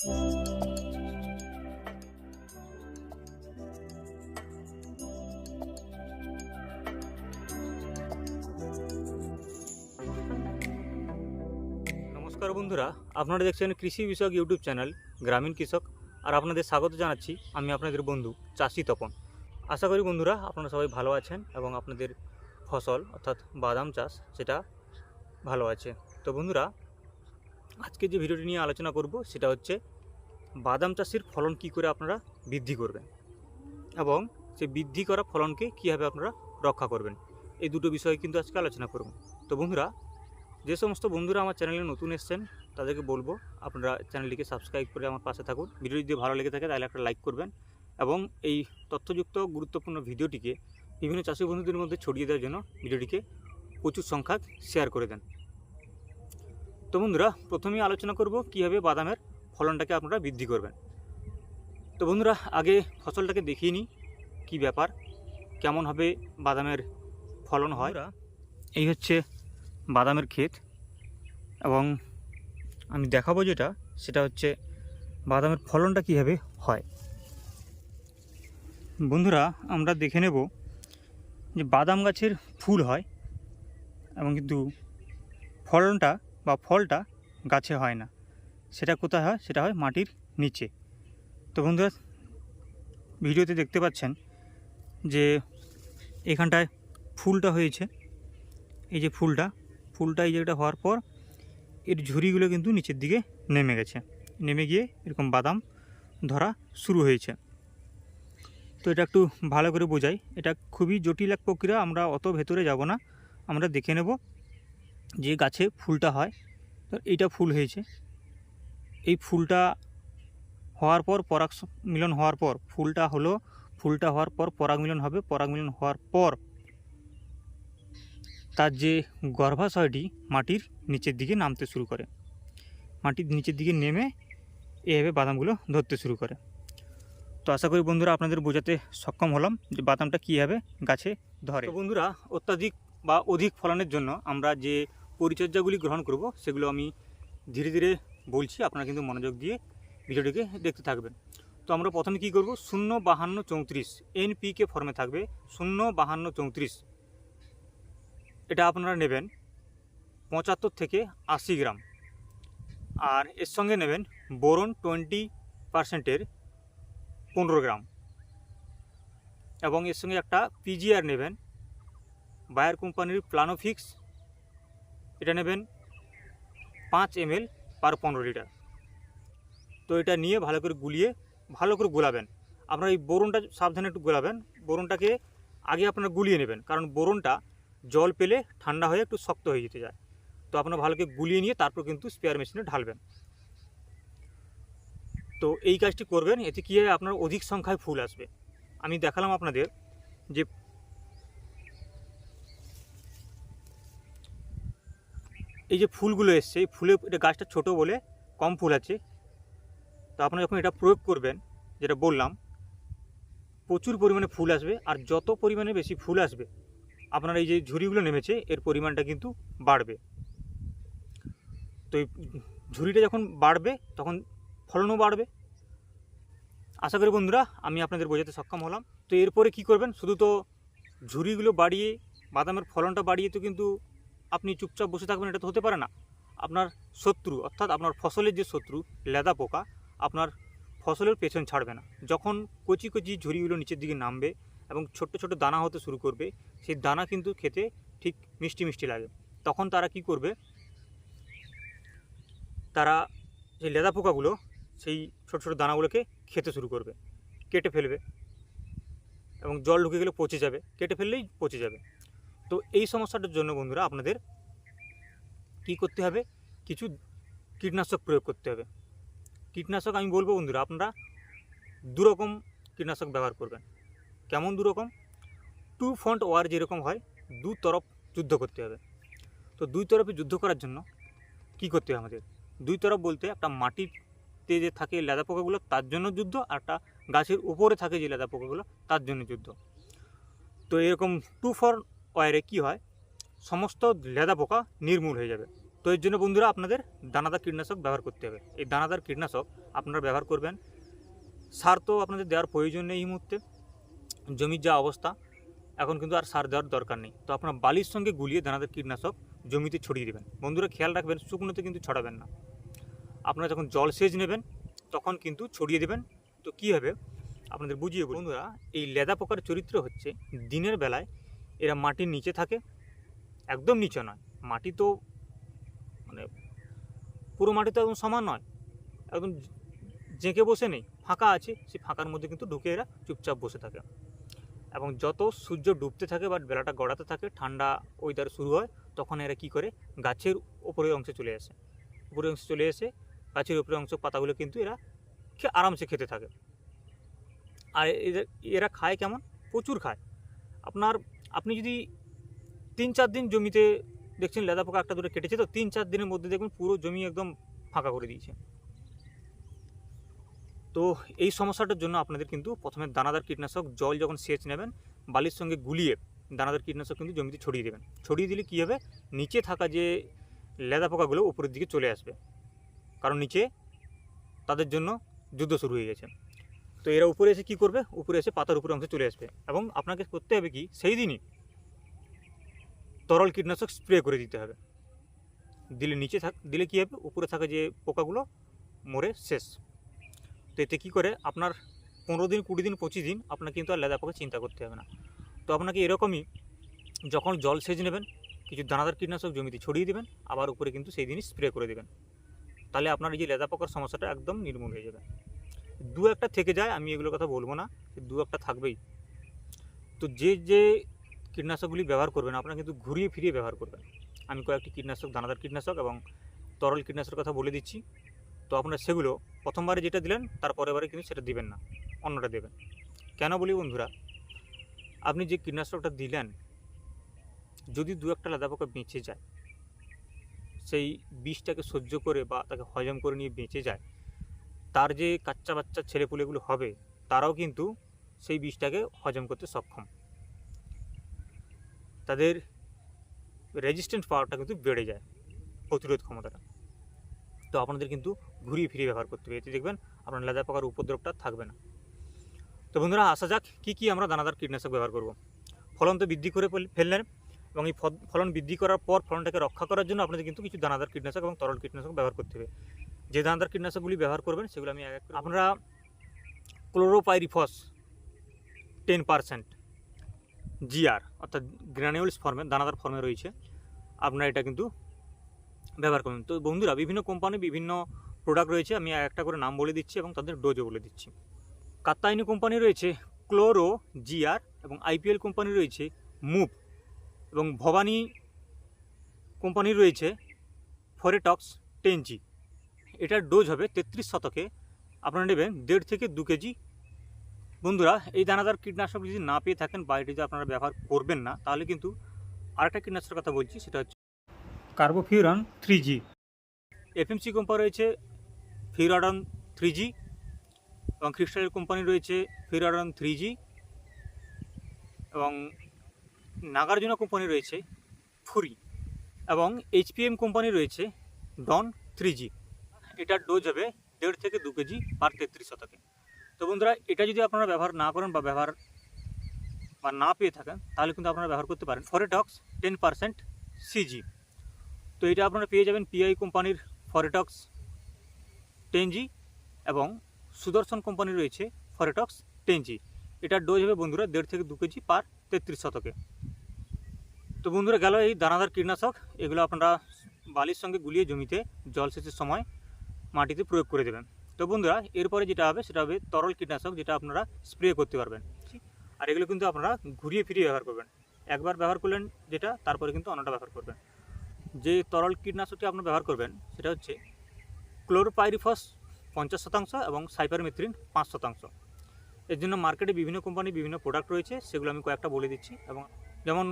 নমস্কার বন্ধুরা, আপনারা দেখছেন কৃষি বিষয়ক ইউটিউব চ্যানেল, গ্রামীণ কৃষক, আর আপনাদের স্বাগত জানাচ্ছি আমি আপনাদের বন্ধু চাষি তপন। আশা করি বন্ধুরা, আপনারা সবাই ভালো আছেন এবং আপনাদের ফসল অর্থাৎ বাদাম চাষ, সেটা ভালো আছে। তো বন্ধুরা আজকে যে ভিডিওটি নিয়ে আলোচনা করব, সেটা হচ্ছে বাদাম চাষের ফলন কি করে আপনারা বৃদ্ধি করবেন এবং সে বৃদ্ধি করা ফলনকে কীভাবে আপনারা রক্ষা করবেন, এই দুটো বিষয়ে কিন্তু আজকে আলোচনা করব। তো বন্ধুরা, যে সমস্ত বন্ধুরা আমার চ্যানেলে নতুন এসছেন, তাদেরকে বলব আপনারা চ্যানেলটিকে সাবস্ক্রাইব করে আমার পাশে থাকুন। ভিডিও যদি ভালো লেগে থাকে, তাহলে একটা লাইক করবেন এবং এই তথ্যযুক্ত গুরুত্বপূর্ণ ভিডিওটিকে বিভিন্ন চাষি বন্ধুদের মধ্যে ছড়িয়ে দেওয়ার জন্য ভিডিওটিকে প্রচুর সংখ্যক শেয়ার করে দেন। তো বন্ধুরা প্রথমেই আলোচনা করব কীভাবে বাদামের ফলনটাকে আপনারা বৃদ্ধি করবেন। তো বন্ধুরা আগে ফসলটাকে দেখিয়ে নিই কী ব্যাপার কেমনভাবে বাদামের ফলন হয়। এই হচ্ছে বাদামের ক্ষেত এবং আমি দেখাবো যেটা সেটা হচ্ছে বাদামের ফলনটা কীভাবে হয়। বন্ধুরা আমরা দেখে নেব যে বাদাম গাছের ফুল হয় এবং কিন্তু ফলনটা বা ফলটা গাছে হয় না। সেটা কোথায় হয়? সেটা হয় মাটির নিচে। তো বন্ধুরা, ভিডিওতে দেখতে পাচ্ছেন যে এখানটায় ফুলটা হয়েছে। এই যে ফুলটা ফুলটা এই জায়গাটা হওয়ার পর এর ঝুড়িগুলো কিন্তু নিচের দিকে নেমে গেছে। নেমে গিয়ে এরকম বাদাম ধরা শুরু হয়েছে। তো এটা একটু ভালো করে বোঝাই। এটা খুবই জটিল এক প্রক্রিয়া, আমরা অত ভেতরে যাব না। আমরা দেখে নেব যে গাছে ফুলটা হয়, তো এইটা ফুল হয়েছে। এই ফুলটা হওয়ার পর পরাগ মিলন হওয়ার পর ফুলটা হলো, ফুলটা হওয়ার পর পরাগ মিলন হবে, পরাগ মিলন হওয়ার পর তার যে গর্ভাশয়টি মাটির নিচের দিকে নামতে শুরু করে। মাটির নিচের দিকে নেমে এভাবে বাদামগুলো ধরতে শুরু করে। তো আশা করি বন্ধুরা আপনাদের বোঝাতে সক্ষম হলাম যে বাদামটা কীভাবে গাছে ধরে। বন্ধুরা অত্যাধিক বা অধিক ফলনের জন্য আমরা যে পরিচর্যাগুলি গ্রহণ করব, সেগুলো আমি ধীরে ধীরে বলছি, আপনারা কিন্তু মনোযোগ দিয়ে ভিডিওটিকে দেখতে থাকবেন। তো আমরা প্রথমে কী করব? শূন্য বাহান্ন চৌত্রিশ এনপিকে ফর্মে থাকবে, শূন্য বাহান্ন চৌত্রিশ। এটা আপনারা নেবেন পঁচাত্তর থেকে আশি গ্রাম। আর এর সঙ্গে নেবেন বোরন টোয়েন্টি পার্সেন্টের পনেরো গ্রাম। এবং এর সঙ্গে একটা পিজিআর নেবেন, বায়ার কোম্পানির প্লানোফিক্স এটা নেবেন পাঁচ এমএল পার পনেরো লিটার। তো এটা নিয়ে ভালো করে গুলিয়ে, ভালো করে গোলাবেন। আপনারা এই বোরনটা সাবধানে একটু গোলাবেন। বোরনটাকে আগে আপনারা গুলিয়ে নেবেন, কারণ বোরনটা জল পেলে ঠান্ডা হয়ে একটু শক্ত হয়ে যেতে যায়। তো আপনারা ভালো করে গুলিয়ে নিয়ে তারপর কিন্তু স্পেয়ার মেশিনে ঢালবেন। তো এই কাজটি করবেন, এতে কী হয়, আপনার অধিক সংখ্যায় ফুল আসবে। আমি দেখালাম আপনাদের যে এই যে ফুলগুলো এসছে, এই ফুলে, এটা গাছটা ছোট বলে কম ফুল আছে। তো আপনারা যখন এটা প্রয়োগ করবেন, যেটা বললাম, প্রচুর পরিমাণে ফুল আসবে আর যত পরিমাণে বেশি ফুল আসবে, আপনার এই যে ঝুড়িগুলো নেমেছে, এর পরিমাণটা কিন্তু বাড়বে। তো এই ঝুড়িটা যখন বাড়বে, তখন ফলনও বাড়বে। আশা করি বন্ধুরা, আমি আপনাদের বোঝাতে সক্ষম হলাম। তো এরপরে কি করবেন? শুধু তো ঝুড়িগুলো বাড়িয়ে, বাদামের ফলনটা বাড়িয়ে তো কিন্তু আপনি চুপচাপ বসে থাকবেন, এটা তো হতে পারে না। আপনার শত্রু, অর্থাৎ আপনার ফসলের যে শত্রু, লেদা পোকা, আপনার ফসলের পেছন ছাড়বে না। যখন কচি কচি ঝুড়িগুলো নিচের দিকে নামবে এবং ছোট্ট ছোট দানা হতে শুরু করবে, সেই দানা কিন্তু খেতে ঠিক মিষ্টি মিষ্টি লাগে। তখন তারা কি করবে? তারা যে লেদা পোকাগুলো, সেই ছোট ছোট দানাগুলোকে খেতে শুরু করবে। কেটে ফেলবে এবং জল ঢুকে গেলে পচে যাবে। কেটে ফেললেই পচে যাবে। তো এই সমস্যাটার জন্য বন্ধুরা আপনাদের কি করতে হবে? কিছু কীটনাশক প্রয়োগ করতে হবে। কীটনাশক আমি বলব বন্ধুরা, আপনারা দুরকম কীটনাশক ব্যবহার করবেন। কেমন দুরকম? টু ফ্রন্ট ওয়ার যেরকম হয়, দু তরফ যুদ্ধ করতে হবে। তো দুই তরফে যুদ্ধ করার জন্য কি করতে হবে আমাদের? দুই তরফ বলতে একটা মাটিতে যে থাকে লেদা পোকাগুলো, তার জন্য যুদ্ধ, আর একটা গাছের উপরে থাকে যে লেদা পোকাগুলো, তার জন্য যুদ্ধ। তো এরকম টু ফর ওয়ারে কী হয়? সমস্ত লেদা পোকা নির্মূল হয়ে যাবে। তো এর জন্য বন্ধুরা আপনাদের দানাদার কীটনাশক ব্যবহার করতে হবে। এই দানাদার কীটনাশক আপনারা ব্যবহার করবেন। সার তো আপনাদের দেওয়ার প্রয়োজন নেই এই মুহূর্তে। জমির যা অবস্থা, এখন কিন্তু আর সার দেওয়ার দরকার নেই। তো আপনার বালির সঙ্গে গুলিয়ে দানাদার কীটনাশক জমিতে ছড়িয়ে দেবেন। বন্ধুরা খেয়াল রাখবেন, শুকনোতে কিন্তু ছড়াবেন না। আপনারা যখন জল সেচ নেবেন, তখন কিন্তু ছড়িয়ে দেবেন। তো কী হবে? আপনাদের বুঝিয়ে। বন্ধুরা, এই লেদা পোকার চরিত্র হচ্ছে দিনের বেলায় এরা মাটির নিচে থাকে, একদম নিচে নয়। মাটি তো মানে পুরো মাটি তো একদম সমান নয়। একদম জেঁকে বসে নেই, ফাঁকা আছে, সেই ফাঁকার মধ্যে কিন্তু ঢুকে এরা চুপচাপ বসে থাকে। এবং যত সূর্য ডুবতে থাকে বা বেলাটা গড়াতে থাকে, ঠান্ডা ওয়েদার শুরু হয়, তখন এরা কী করে? গাছের ওপরের অংশে চলে আসে। উপরের অংশে চলে এসে গাছের উপরের অংশ পাতাগুলো কিন্তু এরা আরামসে খেতে থাকে। আর এরা খায় কেমন? প্রচুর খায়। আপনার আপনি যদি তিন চার দিন জমিতে দেখছেন লেদা পোকা একটা দুটো কেটেছে, তো তিন চার দিনের মধ্যে দেখবেন পুরো জমি একদম ফাঁকা করে দিয়েছে। তো এই সমস্যাটার জন্য আপনাদের কিন্তু প্রথমে দানাদার কীটনাশক জল যখন সেচ নেবেন, বালির সঙ্গে গুলিয়ে দানাদার কীটনাশক কিন্তু জমিতে ছড়িয়ে দেবেন। ছড়িয়ে দিলে কী হবে? নিচে থাকা যে লেদা পোকাগুলো উপরের দিকে চলে আসবে। কারণ নিচে তাদের জন্য যুদ্ধ শুরু হয়ে গেছে। তো এরা উপরে এসে কী করবে? উপরে এসে পাতার উপরে অংশে চলে আসবে। এবং আপনাকে করতে হবে কি? সেই দিনই তরল কীটনাশক স্প্রে করে দিতে হবে। দিলে নিচে থাক, দিলে কী হবে? উপরে থাকা যে পোকাগুলো মরে শেষ। তো এতে কী করে? আপনার পনেরো দিন, কুড়ি দিন, পঁচিশ দিন আপনার কিন্তু আর লেদা পোকা চিন্তা করতে হবে না। তো আপনাকে এরকমই যখন জল সেচ নেবেন, কিছু দানাদার কীটনাশক জমিতে ছড়িয়ে দেবেন, আবার উপরে কিন্তু সেই দিনই স্প্রে করে দেবেন। তাহলে আপনার এই যে লেদা পোকার সমস্যাটা একদম নির্মূল হয়ে যাবে। দু একটা থেকে যায়, আমি এগুলোর কথা বলব না দু একটা থাকবেই। তো যে যে কীটনাশকগুলি ব্যবহার করবেন, আপনারা কিন্তু ঘুরিয়ে ফিরিয়ে ব্যবহার করবেন। আমি কয়েকটি কীটনাশক, দানাদার কীটনাশক এবং তরল কীটনাশকের কথা বলে দিচ্ছি। তো আপনারা সেগুলো প্রথমবারে যেটা দিলেন তারপরে বারে কিন্তু সেটা দিবেন না, অন্যটা দেবেন। কেন বলি বন্ধুরা, আপনি যে কীটনাশকটা দিলেন, যদি দু একটা লাদা পোকা বেঁচে যায়, সেই বিষটাকে সহ্য করে বা তাকে হজম করে নিয়ে বেঁচে যায় তার যে কাচ্চা বাচ্চা ছেলেপুলেগুলো হবে, তারাও কিন্তু সেই বিষটাকে হজম করতে সক্ষম। তাদের রেজিস্ট্যান্ট পাওয়ারটা কিন্তু বেড়ে যায় প্রতিরোধ ক্ষমতাটা। তো আপনাদের কিন্তু ঘুরিয়ে ফিরিয়ে ব্যবহার করতে হবে। এতে দেখবেন আপনার লেদা পোকার উপদ্রবটা থাকবে না। তো বন্ধুরা, আসা যাক কী কী আমরা দানাদার কীটনাশক ব্যবহার করব। ফলন তো বৃদ্ধি করে ফেললেন এবং এই ফল- ফলন বৃদ্ধি করার পর ফলনটাকে রক্ষা করার জন্য আপনাদের কিন্তু কিছু দানাদার কীটনাশক এবং তরল কীটনাশক ব্যবহার করতে হবে। যে দানাদার কীটনাশকগুলি ব্যবহার করবেন, সেগুলো আমি আপনারা ক্লোরোপাইরিফস টেন পারসেন্ট জিআর অর্থাৎ গ্রানিউলস ফর্মে দানাদার ফর্মে রয়েছে। আপনারা এটা কিন্তু ব্যবহার করবেন। তো বন্ধুরা, বিভিন্ন কোম্পানি বিভিন্ন প্রোডাক্ট রয়েছে, আমি একটা করে নাম বলে দিচ্ছি এবং তাদের ডোজও বলে দিচ্ছি। কাত্তাইনি কোম্পানি রয়েছে ক্লোরো জিআর এবং আইপিএল কোম্পানি রয়েছে মুভ এবং ভবানী কোম্পানি রয়েছে ফরেটক্স টেন জি এটার ডোজ হবে তেত্রিশ শতকে। আপনারা নেবেন দেড় থেকে দু কেজি। বন্ধুরা, এই দানাদার কীটনাশক যদি না পেয়ে থাকেন বা এটি যদি আপনারা ব্যবহার করবেন না, তাহলে কিন্তু আরেকটা কীটনাশকের কথা বলছি, সেটা হচ্ছে carbofuran three G. FMC company রয়েছে, ফিউরাডন থ্রি জি। এবং ক্রিস্টালের কোম্পানি রয়েছে, ফিউরাডন থ্রি জি। এবং নাগার্জুনা কোম্পানি রয়েছে, ফুরি। এবং এইচপিএম কোম্পানি রয়েছে, ডন থ্রি জি। এটার ডোজ হবে দেড় থেকে দু কেজি পার তেত্রিশ শতকে। তো বন্ধুরা, এটা যদি আপনারা ব্যবহার না করেন বা ব্যবহার বা না পেয়ে থাকেন, তাহলে কিন্তু আপনারা ব্যবহার করতে পারেন ফরেটক্স টেন পারসেন্ট সিজি তো এটা আপনারা পেয়ে যাবেন পিআই কোম্পানির ফরেটক্স টেন জি এবং সুদর্শন কোম্পানি রয়েছে ফরেটক্স টেন জি এটার ডোজ হবে বন্ধুরা দেড় থেকে দু কেজি পার তেত্রিশ শতকে। তো বন্ধুরা, গেল এই দানাদার কীটনাশক। এগুলো আপনারা বালির সঙ্গে গুলিয়ে জমিতে জলসেচের সময় মাটিতে প্রয়োগ করে দেবেন। তো বন্ধুরা, এরপরে যেটা হবে, সেটা হবে তরল কীটনাশক, যেটা আপনারা স্প্রে করতে পারবেন। আর এগুলো কিন্তু আপনারা ঘুরিয়ে ফিরিয়ে ব্যবহার করবেন। একবার ব্যবহার করলেন যেটা, তারপরে কিন্তু অন্যটা ব্যবহার করবেন। যে তরল কীটনাশকটি আপনারা ব্যবহার করবেন, সেটা হচ্ছে ক্লোরোপাইরিফস পঞ্চাশ শতাংশ এবং সাইপারমেথ্রিন পাঁচ শতাংশ। এর জন্য মার্কেটে বিভিন্ন কোম্পানির বিভিন্ন প্রোডাক্ট রয়েছে, সেগুলো আমি কয়েকটা বলে দিচ্ছি। এবং যেমন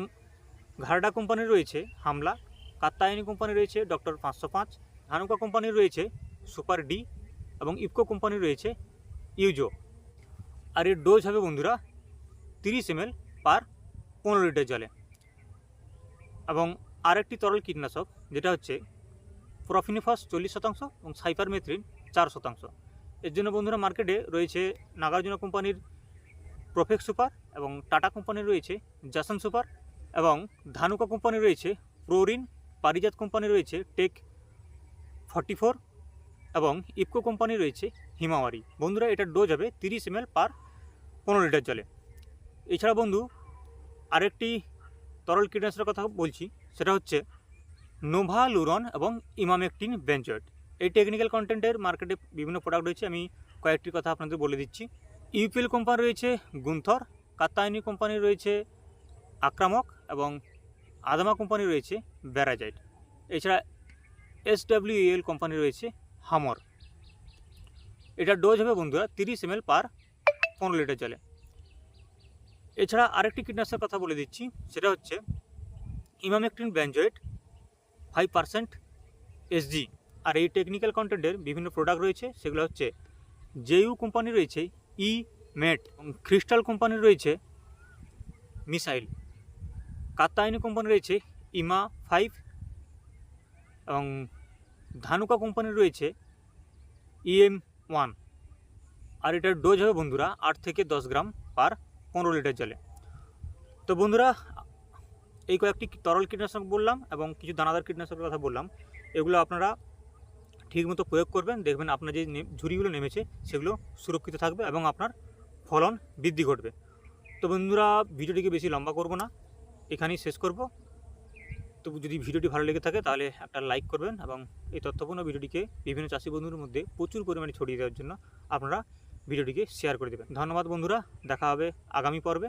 ঘারডা কোম্পানির রয়েছে হামলা কাত্তায়নি কোম্পানি রয়েছে ডক্টর পাঁচশো পাঁচ, ধানুকা কোম্পানির রয়েছে সুপার ডি এবং ইফকো কোম্পানি রয়েছে ইউজো। আর এর ডোজ হবে বন্ধুরা তিরিশ এম পার পনেরো লিটার জলে। এবং আরেকটি তরল কীটনাশক, যেটা হচ্ছে প্রফিনিফাস চল্লিশ শতাংশ এবং সাইপারমেথ্রিন চার শতাংশ। এর জন্য বন্ধুরা মার্কেটে রয়েছে নাগার্জুনা কোম্পানির প্রফেক্ট সুপার এবং টাটা কোম্পানির রয়েছে জাসন সুপার এবং ধানুকা কোম্পানি রয়েছে প্রোরিন, পারিজাত কোম্পানি রয়েছে টেক ফর্টি ফোর এবং ইফকো কোম্পানি রয়েছে হিমাওয়ারি। বন্ধুরা, এটার ডোজ হবে তিরিশ এম পার পনেরো লিটার জলে। এছাড়া বন্ধু, আরেকটি তরল কীটনাশকের কথা বলছি, সেটা হচ্ছে নোভা লুরন এবং ইমামেকটিন বেঞ্জয়েড এই টেকনিক্যাল কন্টেন্টের মার্কেটে বিভিন্ন প্রোডাক্ট রয়েছে, আমি কয়েকটির কথা আপনাদের বলে দিচ্ছি। ইউপিএল কোম্পানি রয়েছে গুন্থর কাত্তায়নি কোম্পানি রয়েছে আক্রামক এবং আদামা কোম্পানি রয়েছে ব্যারাজাইট এছাড়া এস ডাব্লিউএল কোম্পানি রয়েছে হামর। এটা ডোজ হবে বন্ধুরা তিরিশ এম পার পনেরো লিটার জলে। এছাড়া আরেকটি কীটনাশকের কথা বলে দিচ্ছি, সেটা হচ্ছে emamectin benzoate five percent SG আর এই টেকনিক্যাল কন্টেন্টের বিভিন্ন প্রোডাক্ট রয়েছে, সেগুলো হচ্ছে জেইউ কোম্পানি রয়েছে ই মেট ক্রিস্টাল কোম্পানি রয়েছে, মিসাইল। কাত্তায়নি কোম্পানি রয়েছে, ইমা ফাইভ এবং ধানুকা কোম্পানি রয়েছে ইএম ওয়ান আর এটার ডোজ হবে বন্ধুরা আট থেকে দশ গ্রাম পার পনেরো লিটার জলে। তো বন্ধুরা, এই কয়েকটি তরল কীটনাশক বললাম এবং কিছু দানাদার কীটনাশকের কথা বললাম, এগুলো আপনারা ঠিকমতো প্রয়োগ করবেন, দেখবেন আপনার যে ঝুড়িগুলো নেমেছে সেগুলো সুরক্ষিত থাকবে এবং আপনার ফলন বৃদ্ধি ঘটবে। তো বন্ধুরা, ভিডিওটিকে বেশি লম্বা করব না, এখানেই শেষ করব। তো যদি ভিডিওটি ভালো লেগে থাকে, তাহলে একটা লাইক করবেন এবং এই তথ্যপূর্ণ ভিডিওটিকে বিভিন্ন চাষি বন্ধুর মধ্যে প্রচুর পরিমাণে ছড়িয়ে দেওয়ার জন্য আপনারা ভিডিওটিকে শেয়ার করে দেবেন। ধন্যবাদ বন্ধুরা, দেখা হবে আগামী পর্বে।